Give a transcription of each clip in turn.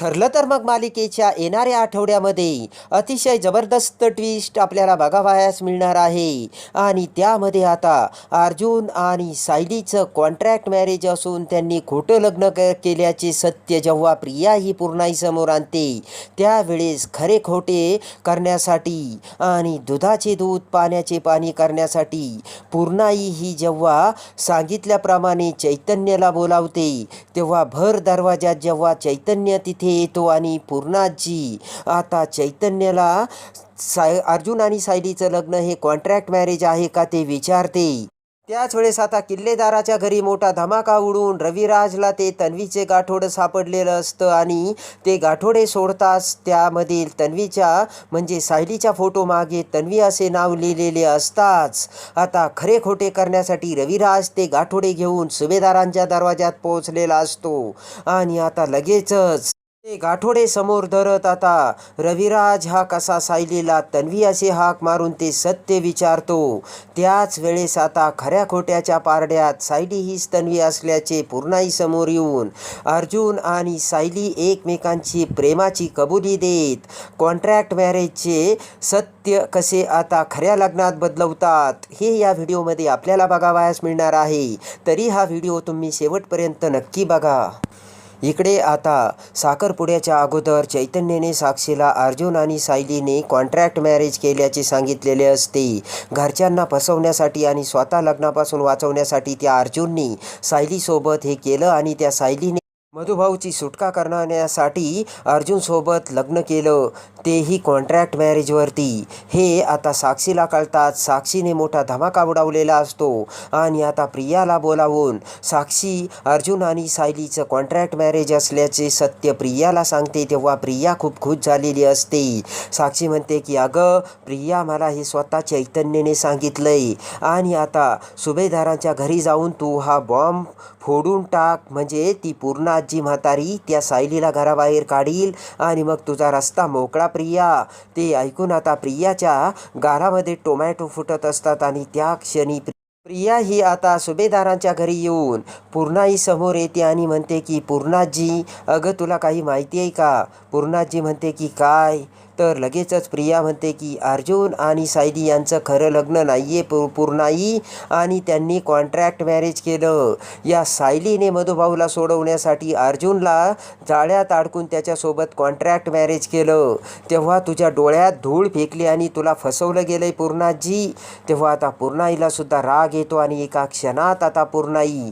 ठरलं तर मग मालिकेच्या येणाऱ्या आठवड्यामध्ये अतिशय जबरदस्त ट्विस्ट आपल्याला बघावयास मिळणार आहे. आणि त्यामध्ये आता अर्जुन आणि सायलीचं कॉन्ट्रॅक्ट मॅरेज असून त्यांनी खोटं लग्न क केल्याचे सत्य जेव्हा प्रिया ही पूर्णाईसमोर आणते त्यावेळेस खरे खोटे करण्यासाठी आणि दुधाचे दूध पाण्याचे पाणी करण्यासाठी पूर्णाई ही जेव्हा सांगितल्याप्रमाणे चैतन्याला बोलावते तेव्हा भर दरवाजात जेव्हा चैतन्य तिथे येतो आणि पूर्णाजी आता चैतन्याला साय अर्जुन आणि सायलीचं लग्न हे कॉन्ट्रॅक्ट मॅरेज आहे का ते विचारते. त्याच वेळेस आता किल्लेदाराच्या घरी मोठा धमाका उडून रविराजला ते तन्वीचे गाठोडं सापडलेलं असतं आणि ते गाठोडे सोडताच त्यामधील तन्वीच्या म्हणजे सायलीच्या फोटो मागे तन्वी असे नाव लिहिलेले असताच. आता खरे खोटे करण्यासाठी रविराज ते गाठोडे घेऊन सुभेदारांच्या दरवाज्यात पोहोचलेला असतो. आणि आता लगेचच गाठोडे समोर धरत आता. रविराज हा कसा सायलीला तन्वी असे हाक मारून ते सत्य विचारतो. त्याच वेळेस आता खऱ्या खोट्याच्या पारड्यात सायली हीच तन्वी असल्याचे पूर्णाई समोर येऊन अर्जुन आणि सायली एकमेकांची प्रेमाची कबुली देत. कॉन्ट्रॅक्ट मॅरेजचे सत्य कसे आता खऱ्या लग्नात बदलवतात हे या व्हिडिओमध्ये आपल्याला बघावयास मिळणार आहे. तरी हा व्हिडिओ तुम्ही शेवटपर्यंत नक्की बघा. इकडे आता साखरपुड्याच्या अगोदर चैतन्यने साक्षीला अर्जुन आणि सायलीने कॉन्ट्रॅक्ट मॅरेज केल्याचे सांगितलेले असते. घरच्यांना फसवण्यासाठी आणि स्वतः लग्नापासून वाचवण्यासाठी त्या अर्जुननी सायलीसोबत हे केलं आणि त्या सायलीने मधुभाऊची सुटका करण्यासाठी अर्जुनसोबत लग्न केलं. तेही कॉन्ट्रॅक्ट मॅरेजवरती हे आता साक्षीला कळतात. साक्षीने मोठा धमाका उडवलेला असतो. आणि आता प्रियाला बोलावून साक्षी अर्जुन आणि सायलीचं कॉन्ट्रॅक्ट मॅरेज असल्याचे सत्य प्रियाला सांगते तेव्हा प्रिया खूप खुश झालेली असते. साक्षी म्हणते की अगं प्रिया मला हे स्वतः चैतन्यने सांगितलंय. आणि आता सुभेदारांच्या घरी जाऊन तू हा बॉम्ब फोडून टाक. म्हणजे ती पूर्ण आजी म्हातारी त्या सायलीला घराबाहेर काढील आणि मग तुझा रस्ता मोकळा प्रिया. ते ऐकून आता प्रियाच्या गारामध्ये टोमॅटो फुटत असतात आणि त्या क्षणी प्रिया ही आता सुभेदारांच्या घरी येऊन पूर्णाई समोर येते आणि म्हणते की पूर्णाजी अगं तुला काही माहिती आहे का? पूर्णाजी म्हणते की काय? तर लगेचच प्रिया म्हणते की अर्जुन आणि सायली यांचं खरं लग्न नाही आहे पू पूर्णाई आणि त्यांनी कॉन्ट्रॅक्ट मॅरेज केलं. या सायलीने मधुभाऊला सोडवण्यासाठी अर्जुनला जाळ्यात अडकून त्याच्यासोबत कॉन्ट्रॅक्ट मॅरेज केलं. तेव्हा तुझ्या डोळ्यात धूळ फेकली आणि तुला फसवलं गेलं आहे पूर्णाजी. तेव्हा आता पूर्णाईला सुद्धा राग येतो आणि एका क्षणात आता पूर्णाई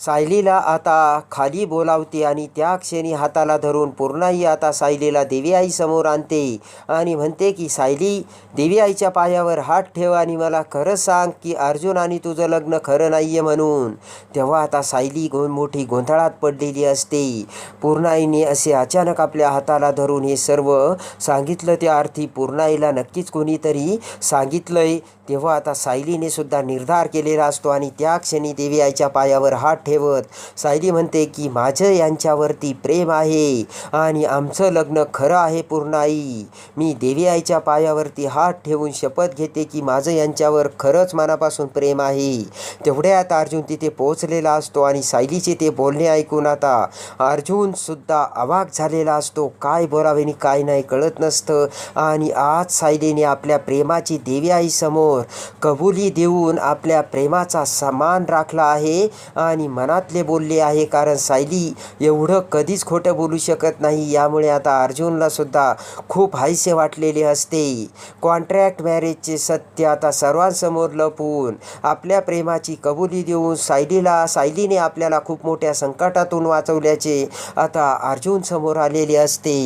सायलीला आता खाली बोलावते आणि त्या क्षणी हाताला धरून पूर्णाई आता सायलीला देवी आई समोर आणते आणि म्हणते की सायली देवी आईच्या पायावर हात ठेव आणि मला खरं सांग की अर्जुन आणि तुझं लग्न खरं नाही आहे म्हणून. तेव्हा आता सायली गो मोठी गोंधळात पडलेली असते. पूर्णाईने असे अचानक आपल्या हाताला धरून हे सर्व सांगितलं. त्या अर्थी पूर्णाईला नक्कीच कोणीतरी सांगितलंय तेव्हा आता सायलीने सुद्धा निर्धार केलेला असतो आणि त्या क्षणी देवी आईच्या पायावर हात ठेवत सायली म्हणते की माझं यांच्यावरती प्रेम आहे आणि आमचं लग्न खरं आहे पूर्ण आई. मी देवी आईच्या पायावरती हात ठेवून शपथ घेते की माझं यांच्यावर खरंच मनापासून प्रेम आहे. तेवढ्यात अर्जुन तिथे पोहोचलेला असतो आणि सायलीचे ते बोलणे ऐकून आता अर्जुन सुद्धा अवाक झालेला असतो. काय बोलावे आणि काय नाही कळत नसतं आणि आज सायलीने आपल्या प्रेमाची देवी आईसमोर कबुली देऊन आपल्या प्रेमाचा समान राखला आहे आणि मनातले बोलले आहे. कारण सायली एवढं कधीच खोटं बोलू शकत नाही. यामुळे आता अर्जुनला सुद्धा खूप हायसे वाटलेले असते. कॉन्ट्रॅक्ट मॅरेजचे सत्य आता सर्वांसमोर लपवून आपल्या प्रेमाची कबुली देऊन सायलीला सायलीने आपल्याला खूप मोठ्या संकटातून वाचवल्याचे आता अर्जुन समोर आलेले असते.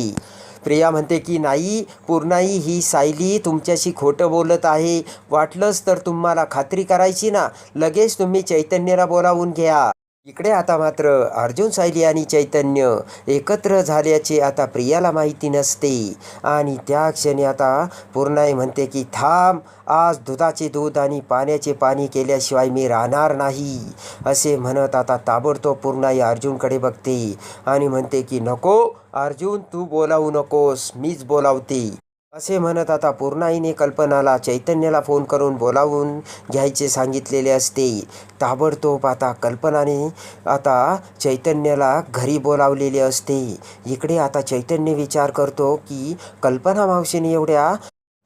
प्रिया म्हणते की नाही पूर्णाई ही सायली तुमच्याशी खोटं बोलत आहे. वाटलंच तर तुम्हाला खात्री करायची ना. लगेच तुम्ही चैतन्यला बोलावून घ्या. इकडे आता मात्र अर्जुन सायली आणि चैतन्य एकत्र झाल्याचे आता प्रियाला माहिती नसते. आणि त्या क्षणी आता पूर्णाई म्हणते की थांब आज दुधाचे दूध आणि पाण्याचे पाणी केल्याशिवाय मी राहणार नाही. असे म्हणत आता ताबडतोब पूर्णाई अर्जुनकडे बघते आणि म्हणते की नको अर्जुन तू बोलावू नकोस मीच बोलावते. असे म्हणत आता पूर्णाईने कल्पनाला चैतन्याला फोन करून बोलावून घ्यायचे सांगितलेले असते. ताबडतोब आता कल्पनाने आता चैतन्याला घरी बोलावलेले असते. इकडे आता चैतन्य विचार करतो की कल्पना मावशीने एवढ्या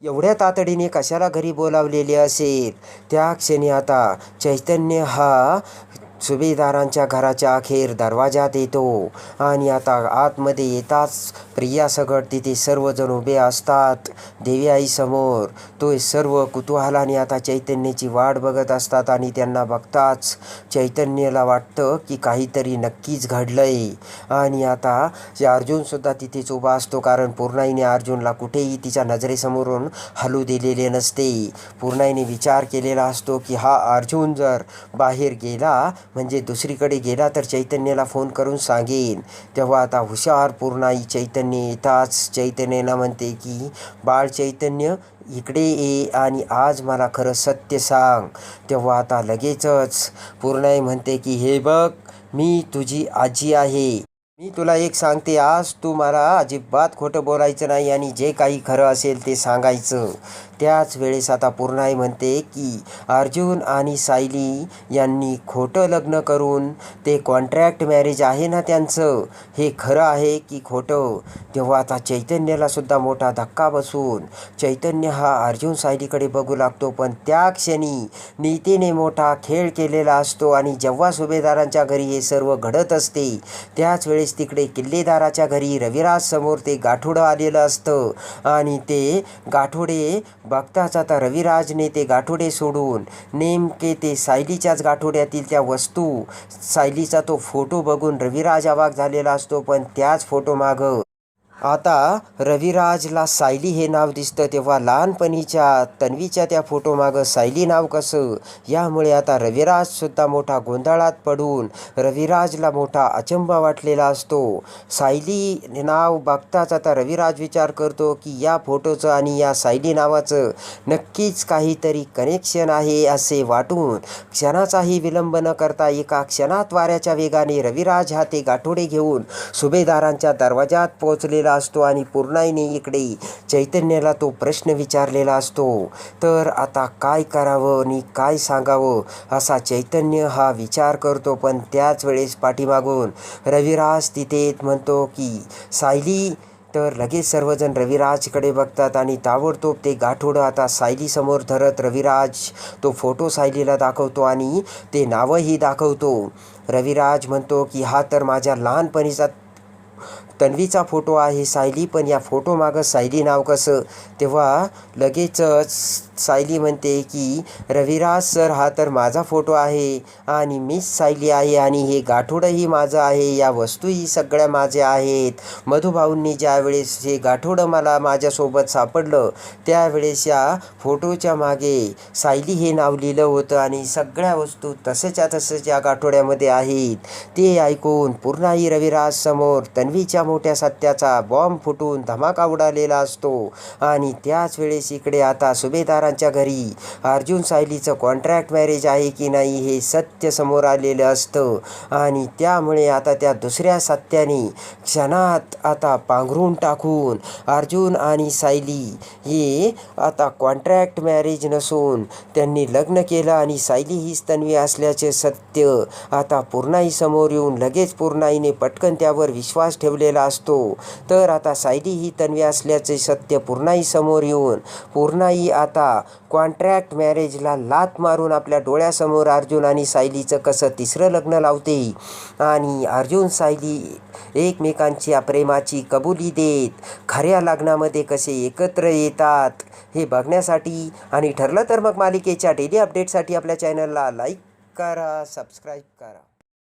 एवढ्या तातडीने कशाला घरी बोलावलेले असेल? त्या क्षणी आता चैतन्य हा सुभेदारांच्या घराच्या अखेर दरवाजात येतो. आणि आता आतमध्ये येताच प्रियासगट तिथे सर्वजण उभे असतात. देवी आईसमोर तो सर्व कुतूहलाने आता चैतन्याची वाट बघत असतात आणि त्यांना बघताच चैतन्याला वाटतं की काहीतरी नक्कीच घडलंय. आणि आता अर्जुनसुद्धा तिथेच उभा असतो कारण पूर्णाईने अर्जुनला कुठेही तिच्या नजरेसमोरून हलू दिलेले नसते. पूर्णाईने विचार केलेला असतो की हा अर्जुन जर बाहेर गेला म्हणजे दुसरीकडे गेला तर चैतन्याला फोन करून सांगेन. तेव्हा आता हुशार पूर्णाई चैतन्य येताच. चैतन्याला म्हणते की बाळ चैतन्य इकडे ये आणि आज मला खरं सत्य सांग. तेव्हा आता लगेचच पूर्णाई म्हणते की हे बघ मी तुझी आजी आहे. मी तुला एक सांगते आज तू मला अजिबात खोटं बोलायचं नाही आणि जे काही खरं असेल ते सांगायचं. त्याच वेळेस आता पूर्णाई म्हणते की अर्जुन आणि सायली यांनी खोटं लग्न करून ते कॉन्ट्रॅक्ट मॅरेज आहे ना त्यांचं? हे खरं आहे की खोटं? तेव्हा आता चैतन्याला सुद्धा मोठा धक्का बसून चैतन्य हा अर्जुन सायलीकडे बघू लागतो पण त्या क्षणी नीतीने मोठा खेळ केलेला असतो आणि जेव्हा सुभेदारांच्या घरी हे सर्व घडत असते त्याच वेळेस तिकडे किल्लेदाराच्या घरी रविराज समोर ते गाठोडं आलेलं असतं. आणि ते गाठोडे बघताच आता रविराजने ते गाठोडे सोडून नेमके ते सायलीच्याच गाठोड्यातील त्या वस्तू सायलीचा तो फोटो बघून रविराज अवाक झालेला असतो पण त्याच फोटो मागं आता रविराजला सायली हे नाव दिसतं तेव्हा लहानपणीच्या तन्वीच्या त्या फोटोमागं सायली नाव कसं? यामुळे आता रविराजसुद्धा मोठा गोंधळात पडून रविराजला मोठा अचंबा वाटलेला असतो. सायली नाव बघताच आता रविराज विचार करतो की या फोटोचं आणि या सायली नावाचं नक्कीच काहीतरी कनेक्शन आहे असे वाटून क्षणाचाही विलंब न करता एका क्षणात वाऱ्याच्या वेगाने रविराज हा ते गाठोडे घेऊन सुभेदारांच्या दरवाजात पोहोचलेला असतो आणि पूर्णाईने इकडे चैतन्याला तो प्रश्न विचारलेला असतो तर आता काय करावं आणि काय सांगावं? असा चैतन्य हा विचार करतो पण त्याच वेळेस पाठीमागून रविराज तिथे म्हणतो की सायली तर लगेच सर्वजण रविराजकडे बघतात आणि ताबडतोब ते गाठोडं आता सायलीसमोर धरत रविराज तो फोटो सायलीला दाखवतो आणि ते नावही दाखवतो. रविराज म्हणतो की हा तर माझ्या लहानपणीचा तन्वीचा फोटो आहे सायली पण या फोटोमागं सायली नाव कसं? तेव्हा लगेचच सायली म्हणते की रविराज सर हा तर माझा फोटो आहे आणि मीच सायली आहे आणि हे गाठोडंही माझं आहे या वस्तूही सगळ्या माझ्या आहेत. मधुभाऊंनी ज्यावेळेस हे गाठोडं मला माझ्यासोबत सापडलं त्यावेळेस या फोटोच्या मागे सायली हे नाव लिहिलं होतं आणि सगळ्या वस्तू तसंच्या तसंच या गाठोड्यामध्ये आहेत. ते ऐकून पूर्णाही रविराज समोर तन्वीच्या मोठ्या सत्याचा बॉम्ब फुटून धमाका उडालेला असतो. आणि त्याच वेळेस इकडे आता सुभेदारांच्या घरी अर्जुन सायलीचं कॉन्ट्रॅक्ट मॅरेज आहे की नाही हे सत्य समोर आलेलं असतं. आणि त्यामुळे आता त्या दुसऱ्या सत्याने क्षणात आता पांघरून टाकून अर्जुन आणि सायली हे आता कॉन्ट्रॅक्ट मॅरेज नसून त्यांनी लग्न केलं आणि सायली हीच तन्वी असल्याचे सत्य आता पूर्णाई समोर येऊन लगेच पूर्णाईने पटकन त्यावर विश्वास ठेवलेला असतो. तर आता सायली ही तन्वी असल्याचे सत्य पूर्णाई समोर येऊन पूर्णाई आता कॉन्ट्रॅक्ट मॅरेजला लात मारून आपल्या डोळ्यासमोर अर्जुन आणि सायलीचं कसं तिसरं लग्न लावते. आणि अर्जुन सायली एकमेकांच्या प्रेमाची कबुली देत खऱ्या लग्नामध्ये कसे एकत्र येतात हे बघण्यासाठी आणि ठरलं तर मग मालिकेच्या डेली अपडेटसाठी आपल्या चॅनलला लाईक करा सबस्क्राईब करा.